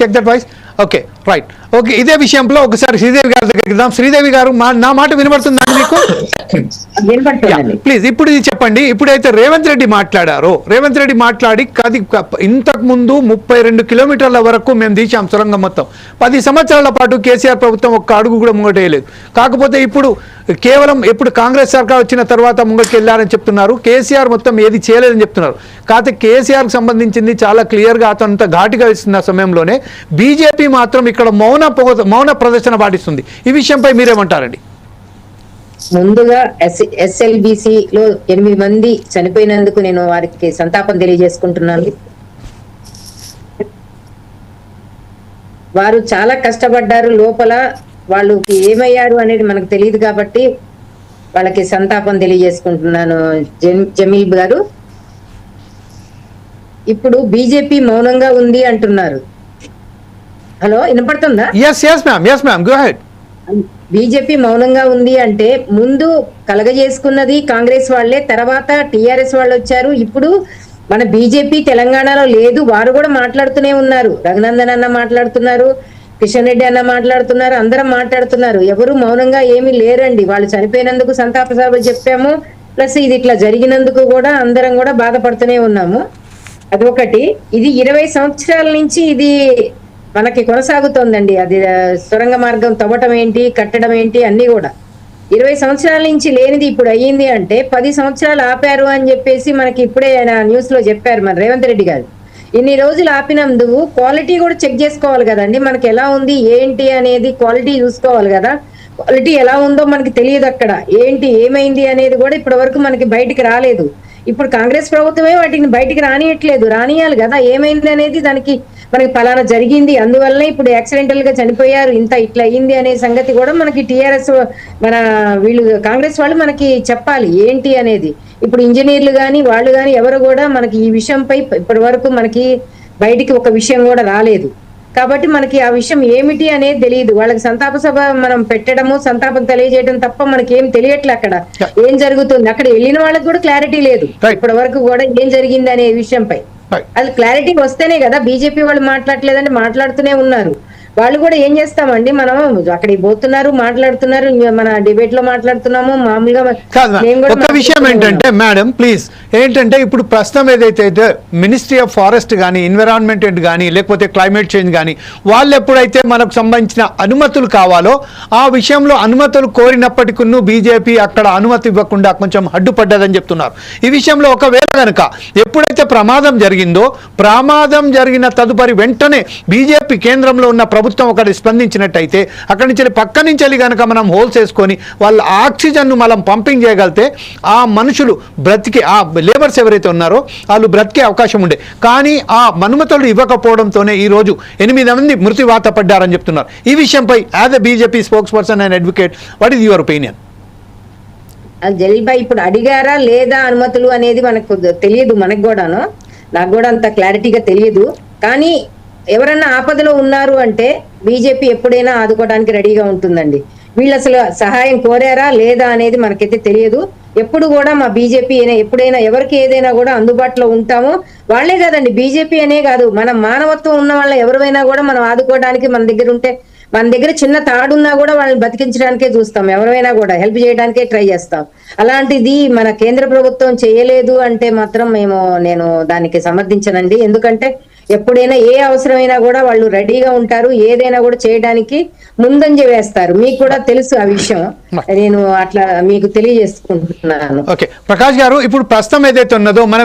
Check that voice okay right okay ఇదే విషయంలో ఒకసారి శ్రీదేవి గారి దగ్గరికి వెళ్దాం. శ్రీదేవి గారు మా నా మాట వినబడుతుందా మీకు? ప్లీజ్ ఇప్పుడు ఇది చెప్పండి. ఇప్పుడైతే రేవంత్ రెడ్డి మాట్లాడారో. రేవంత్ రెడ్డి మాట్లాడి కది క- ఇంతకు ముందు ముప్పై రెండు కిలోమీటర్ల వరకు మేము తీసాం సొరంగం మొత్తం. పది సంవత్సరాల పాటు కేసీఆర్ ప్రభుత్వం ఒక్క అడుగు కూడా ముంగటేయలేదు. కాకపోతే ఇప్పుడు కేవలం ఎప్పుడు కాంగ్రెస్ సర్కార్ వచ్చిన తర్వాత ముంగటికి వెళ్ళారని చెప్తున్నారు. కేసీఆర్ మొత్తం ఏది చేయలేదని చెప్తున్నారు. కాకపోతే కేసీఆర్కి సంబంధించింది చాలా క్లియర్గా అతను అంత ఘాటుగా ఇస్తున్న సమయంలోనే బీజేపీ మాత్రం ఇక్కడ మౌన మౌన మౌన ప్రదర్శన పాటిస్తుంది. ఈ విషయంపై మీరేమంటారండి? ముందుగా ఎస్ఎల్బిసి లో ఎనిమిది మంది చనిపోయినందుకు నేను వారికి సంతాపం తెలియజేసుకుంటున్నాను. వారు చాలా కష్టపడ్డారు. లోపల వాళ్ళకి ఏమయ్యారు అనేది మనకు తెలియదు కాబట్టి వాళ్ళకి సంతాపం తెలియజేసుకుంటున్నాను జమీల్ గారు. ఇప్పుడు బీజేపీ మౌనంగా ఉంది అంటున్నారు. హలో వినపడుతుందా? Yes yes ma'am yes ma'am go head BJP మౌనంగా ఉంది అంటే ముందు కలగజేసుకున్నది కాంగ్రెస్ వాళ్ళే తర్వాత టిఆర్ఎస్ వాళ్ళు వచ్చారు. ఇప్పుడు మన బీజేపీ తెలంగాణలో లేదు. వారు కూడా మాట్లాడుతూనే ఉన్నారు. రఘునందన్ అన్న మాట్లాడుతున్నారు కిషన్ రెడ్డి అన్న మాట్లాడుతున్నారు అందరం మాట్లాడుతున్నారు. ఎవరు మౌనంగా ఏమీ లేరండి. వాళ్ళు చనిపోయినందుకు సంతాప సభ చెప్పాము. ప్లస్ ఇది ఇట్లా జరిగినందుకు కూడా అందరం కూడా బాధపడుతూనే ఉన్నాము. అదొకటి. ఇది ఇరవై సంవత్సరాల నుంచి ఇది మనకి కొనసాగుతోందండి. అది సొరంగ మార్గం తవ్వటం ఏంటి కట్టడం ఏంటి అన్ని కూడా. ఇరవై సంవత్సరాల నుంచి లేనిది ఇప్పుడు అయ్యింది అంటే పది సంవత్సరాలు ఆపారు అని చెప్పేసి మనకి ఇప్పుడే ఆయన న్యూస్లో చెప్పారు మన రేవంత్ రెడ్డి గారు. ఇన్ని రోజులు ఆపినందుకు క్వాలిటీ కూడా చెక్ చేసుకోవాలి కదండి. మనకి ఎలా ఉంది ఏంటి అనేది క్వాలిటీ చూసుకోవాలి కదా. క్వాలిటీ ఎలా ఉందో మనకి తెలియదు అక్కడ. ఏంటి ఏమైంది అనేది కూడా ఇప్పటి వరకు మనకి బయటికి రాలేదు. ఇప్పుడు కాంగ్రెస్ ప్రభుత్వమే వాటిని బయటికి రానియట్లేదు. రానియాలి కదా. ఏమైంది అనేది దానికి మనకి ఫలానా జరిగింది. అందువల్లనే ఇప్పుడు యాక్సిడెంటల్గా చనిపోయారు. ఇంత ఇట్లా అయింది అనే సంగతి కూడా మనకి టిఆర్ఎస్ మన వీళ్ళు కాంగ్రెస్ వాళ్ళు మనకి చెప్పాలి. ఏంటి అనేది? ఇప్పుడు ఇంజనీర్లు గాని వాళ్ళు గాని ఎవరు కూడా మనకి ఈ విషయంపై ఇప్పటి వరకు మనకి బయటికి ఒక విషయం కూడా రాలేదు. కాబట్టి మనకి ఆ విషయం ఏమిటి అనేది తెలియదు. వాళ్ళకి సంతాప సభ మనం పెట్టడము సంతాపం తెలియజేయడం తప్ప మనకి ఏం తెలియట్లే అక్కడ. ఏం జరుగుతుంది? అక్కడ వెళ్ళిన వాళ్ళకి కూడా క్లారిటీ లేదు. ఇప్పటి వరకు కూడా ఏం జరిగింది అనే విషయంపై. అది క్లారిటీ వస్తేనే కదా బీజేపీ వాళ్ళు మాట్లాడలేదంటే మాట్లాడుతూనే ఉన్నారు. వాళ్ళు కూడా ఏం చేస్తామండి? మనం అక్కడికి పోతున్నారు మాట్లాడుతున్నారు మన డిబేట్లో మాట్లాడుతున్నాము మామూలుగా ఒక విషయం ఏంటంటే మేడం ప్లీజ్ ఏంటంటే ఇప్పుడు ప్రస్తుతం ఏదైతే మినిస్ట్రీ ఆఫ్ ఫారెస్ట్ కానీ ఎన్విరాన్మెంట్ కానీ లేకపోతే క్లైమేట్ చేంజ్ కానీ వాళ్ళు ఎప్పుడైతే మనకు సంబంధించిన అనుమతులు కావాలో ఆ విషయంలో అనుమతులు కోరినప్పటికీ బీజేపీ అక్కడ అనుమతి ఇవ్వకుండా కొంచెం అడ్డుపడ్డదని చెప్తున్నారు. ఈ విషయంలో ఒకవేళ కనుక ఎప్పుడైతే ప్రమాదం జరిగిందో ప్రమాదం జరిగిన తదుపరి వెంటనే బీజేపీ కేంద్రంలో ఉన్న ప్రభుత్వం ఒకటి స్పందించినట్టయితే అక్కడి నుంచి పక్క నుంచి వెళ్ళి కనుక మనం హోల్స్ వేసుకొని వాళ్ళ ఆక్సిజన్ను మనం పంపింగ్ చేయగలిగితే ఆ మనుషులు బ్రతికే ఆ లేబర్స్ ఎవరైతే ఉన్నారో వాళ్ళు బ్రతికే అవకాశం ఉండే. కానీ ఆ అనుమతులు ఇవ్వకపోవడంతోనే ఈ రోజు ఎనిమిది మంది మృతివాత పడ్డారని చెప్తున్నారు. ఈ విషయంపై as a BJP spokesperson and advocate what is your opinion అది ఇప్పుడు అడిగారా లేదా అనుమతులు అనేది మనకు తెలియదు మనకు కూడాను. నాకు కూడా అంత క్లారిటీగా తెలియదు కానీ ఎవరన్నా ఆపదలో ఉన్నారు అంటే బీజేపీ ఎప్పుడైనా ఆదుకోవడానికి రెడీగా ఉంటుందండి. వీళ్ళు అసలు సహాయం కోరారా లేదా అనేది మనకైతే తెలియదు. ఎప్పుడు కూడా మా బీజేపీ ఎప్పుడైనా ఎవరికి ఏదైనా కూడా అందుబాటులో ఉంటామో వాళ్ళే కాదండి. బీజేపీ అనే కాదు. మన మానవత్వం ఉన్న వాళ్ళ ఎవరైనా కూడా మనం ఆదుకోవడానికి మన దగ్గర ఉంటే మన దగ్గర చిన్న తాడున్నా కూడా వాళ్ళని బతికించడానికే చూస్తాం. ఎవరైనా కూడా హెల్ప్ చేయడానికే ట్రై చేస్తాం. అలాంటిది మన కేంద్ర ప్రభుత్వం చేయలేదు అంటే మాత్రం మేము నేను దానికి సమర్థించనండి. ఎందుకంటే ఎప్పుడైనా ఏ అవసరమైనా కూడా వాళ్ళు రెడీగా ఉంటారు. ఏదైనా కూడా చేయడానికి ముందంజ వేస్తారు. మీకు కూడా తెలుసు ఆ విషయం. నేను అట్లా మీకు తెలియజేసుకుంటున్నాను. ఓకే. ప్రకాష్ గారు ఇప్పుడు ప్రస్తుతం ఏదైతే ఉన్నదో మనం